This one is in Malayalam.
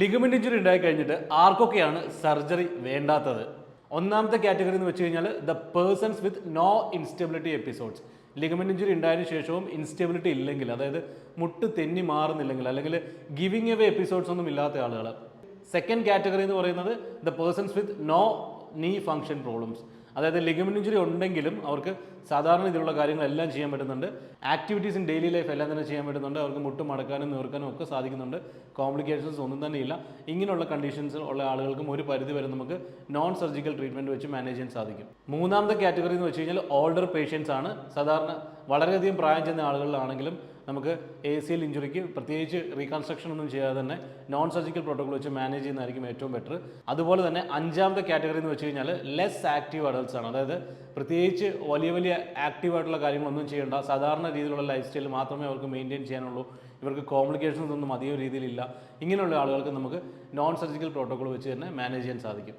ലിഗമെന്റ് ഇഞ്ചുറി ഉണ്ടായി കഴിഞ്ഞിട്ട് ആർക്കൊക്കെയാണ് സർജറി വേണ്ടാത്തത്? ഒന്നാമത്തെ കാറ്റഗറി എന്ന് വെച്ച് കഴിഞ്ഞാൽ the persons with no instability episodes. Ligament injury ഉണ്ടായതിന് ശേഷവും ഇൻസ്റ്റെബിലിറ്റി ഇല്ലെങ്കിൽ അതായത് മുട്ട് തെന്നി മാറുന്നില്ലെങ്കിൽ അല്ലെങ്കിൽ ഗിവിങ് എവേ എപ്പിസോഡ്സ് ഒന്നും ഇല്ലാത്ത ആളുകൾ സെക്കൻഡ് കാറ്റഗറി എന്ന് പറയുന്നത് the persons with no knee function problems അതായത് ലിഗമെന്റ് ഇഞ്ചുറി ഉണ്ടെങ്കിലും അവർക്ക് സാധാരണ ഇതിലുള്ള കാര്യങ്ങളെല്ലാം ചെയ്യാൻ പറ്റുന്നുണ്ട്. ആക്ടിവിറ്റീസ് ഇൻ ഡെയിലി ലൈഫ് എല്ലാം തന്നെ ചെയ്യാൻ പറ്റുന്നുണ്ട്. അവർക്ക് മുട്ടും മടക്കാനും നീർക്കാനും ഒക്കെ സാധിക്കുന്നുണ്ട്. കോംപ്ലിക്കേഷൻസ് ഒന്നും തന്നെയില്ല ഇങ്ങനെയുള്ള കണ്ടീഷൻസ് ഉള്ള ആളുകൾക്കും ഒരു പരിധി വരെ നമുക്ക് നോൺ സർജിക്കൽ ട്രീറ്റ്മെന്റ് വെച്ച് മാനേജ് ചെയ്യാൻ സാധിക്കും. മൂന്നാമത്തെ കാറ്റഗറി എന്ന് വെച്ച് കഴിഞ്ഞാൽ ഓൾഡർ പേഷ്യൻസ് ആണ്. സാധാരണ വളരെയധികം പ്രായം ചെന്ന ആളുകളിലാണെങ്കിലും നമുക്ക് എ സി എൽ ഇഞ്ചുറിക്ക് പ്രത്യേകിച്ച് റീകൺസ്ട്രക്ഷൻ ഒന്നും ചെയ്യാതെ തന്നെ നോൺ സർജിക്കൽ പ്രോട്ടോകോൾ വെച്ച് മാനേജ് ചെയ്യുന്നതായിരിക്കും ഏറ്റവും ബെറ്റർ അതുപോലെ തന്നെ അഞ്ചാമത്തെ കാറ്റഗറി എന്ന് വെച്ച് കഴിഞ്ഞാൽ ലെസ് ആക്റ്റീവ് അഡൽട്സ് ആണ്. അതായത് പ്രത്യേകിച്ച് വലിയ വലിയ ആക്റ്റീവ് ആയിട്ടുള്ള കാര്യങ്ങളൊന്നും ചെയ്യേണ്ട സാധാരണ രീതിയിലുള്ള ലൈഫ് സ്റ്റൈൽ മാത്രമേ അവർക്ക് മെയിന്റെയിൻ ചെയ്യാനുള്ളൂ. ഇവർക്ക് കോംപ്ലിക്കേഷൻസ് ഒന്നും അധികം രീതിയിലില്ല ഇങ്ങനെയുള്ള ആളുകൾക്ക് നമുക്ക് നോൺ സർജിക്കൽ പ്രോട്ടോക്കോൾ വെച്ച് തന്നെ മാനേജ് ചെയ്യാൻ സാധിക്കും.